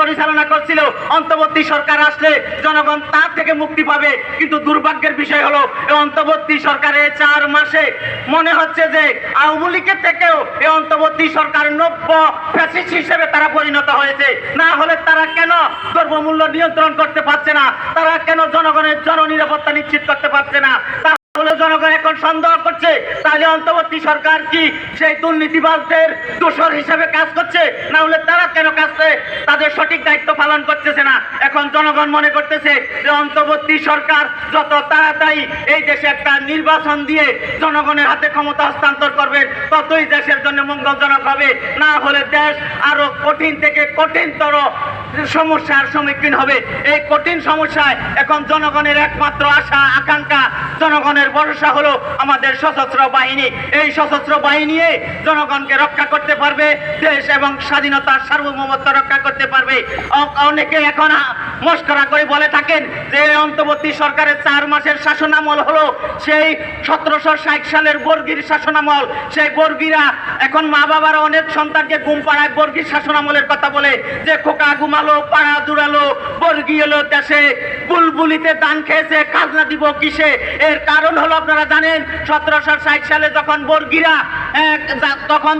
পরিচালনা করছিল। অন্তর্বর্তী সরকার আসলে জনগণ তার থেকে মুক্তি পাবে। কিন্তু দুর্ভাগ্যের বিষয় হলো, এই অন্তর্বর্তী সরকারের চার মাসে মনে হচ্ছে যে আওয়ামী লীগের থেকেও এই অন্তর্বর্তী সরকার নব্য ফ্যাসিস্ট হিসেবে তারা পরিণত হয়েছে। না হলে তারা কেন দ্রব্যমূল্য নিয়ন্ত্রণ করতে পারছে না? তারা কেন জনগণের জননিরাপত্তা নিশ্চিত করতে পারছে না? জনগণ এখন সন্দেহ করছে, তাহলে অন্তর্বর্তী সরকার কি সেই দুর্নীতিবাজদের দোষর হিসেবে কাজ করছে? না হলে তারা কেন কাজে তাদের সঠিক দায়িত্ব পালন করতেছে না। এখন জনগণ মনে করতেছে যে অন্তর্বর্তী সরকার যত তাড়াতাড়ি এই দেশে একটা নির্বাচন দিয়ে জনগণের হাতে ক্ষমতা হস্তান্তর করবেন ততই দেশের জন্য মঙ্গলজনক হবে। না হলে দেশ আরও কঠিন থেকে কঠিনতর সমস্যার সম্মুখীন হবে। এই কঠিন সমস্যায় এখন জনগণের একমাত্র আশা, আকাঙ্ক্ষা জনগণের ভরসা হলো আমাদের সশস্ত্র বাহিনী। এই সশস্ত্র বাহিনী জনগণকে রক্ষা করতে পারবে, দেশ এবং স্বাধীনতার সার্বভৌমত্ব রক্ষা করতে পারবে। অনেকে এখন মস্করা করে বলে থাকেন যে, অন্তর্বর্তী সরকারের চার মাসের শাসনামল হলো সেই সতেরোশো ষাট সালের বর্গির শাসনামল। সেই বর্গিরা এখন মা বাবারা অনেক সন্তানকে ঘুম পাড়ায় বর্গির শাসনামলের কথা বলে যে, খোকা ঘুমালো, পাড়া জুড়ালো বর্গি এলো দেশে, বুলবুলিতে দান খেয়েছে, খাজনা দিব কিসে? এর কারণ হলো আপনারা জানেন, সতেরোশো সালে যখন বর্গিরা তখন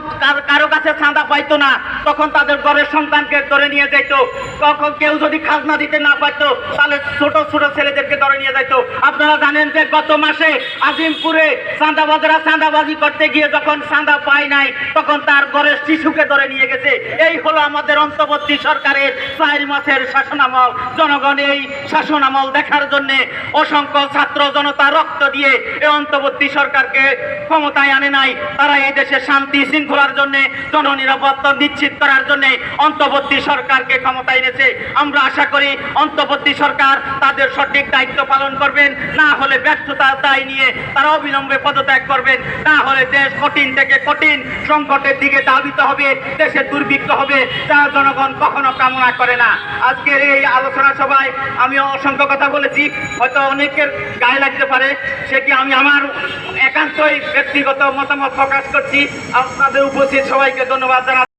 কারও কাছে চাঁদা পাইতো না। তখন তাদের ঘরের সন্তানকে ধরে নিয়ে যাইতো। তখন কেউ যদি খাজনা দিতে না পারতো, তাহলে ছোট ছোট ছেলেদেরকে ধরে নিয়ে যাইতো। আপনারা জানেন যে গত মাসে আজিমপুরে চাঁদাবাজরা চাঁদাবাজি করতে গিয়ে যখন চাঁদা পায় নাই, তখন তার ঘরের শিশুকে ধরে নিয়ে গেছে। এই হলো আমাদের অন্তর্বর্তী সরকারের চার মাসের শাসনামল। জনগণ এই শাসনামল দেখার জন্য অসংখ্য ছাত্র জনতা রক্ত দিয়ে এই অন্তর্বর্তী সরকারকে ক্ষমতায় আনে নাই। তারা এই দেশে শান্তি শৃঙ্খলার জন্য জননিরাপত্তা নিশ্চিত করার জন্য অন্তর্বর্তী সরকারকে ক্ষমতায় এনেছে। আমরা আশা করি অন্তর্বর্তী সরকার তাদের সঠিক দায়িত্ব পালন করবেন, না হলে ব্যর্থতার দায় নিয়ে তারা অবিলম্বে পদত্যাগ করবেন। না হলে দেশ কঠিন থেকে কঠিন সংকটের দিকে ধাবিত হবে, দেশে দুর্ভিক্ষ হবে, যা জনগণ কখনো কামনা করে না। আজকের এই আলোচনা সভায় আমি অসংখ্য কথা বলেছি, হয়তো অনেকের গায়ে লাগতে পারে সেটি আমি আমার একান্তই ব্যক্তিগত মতামত প্রকাশ করছি। আপনাদের উপস্থিত সবাইকে ধন্যবাদ জানাচ্ছি।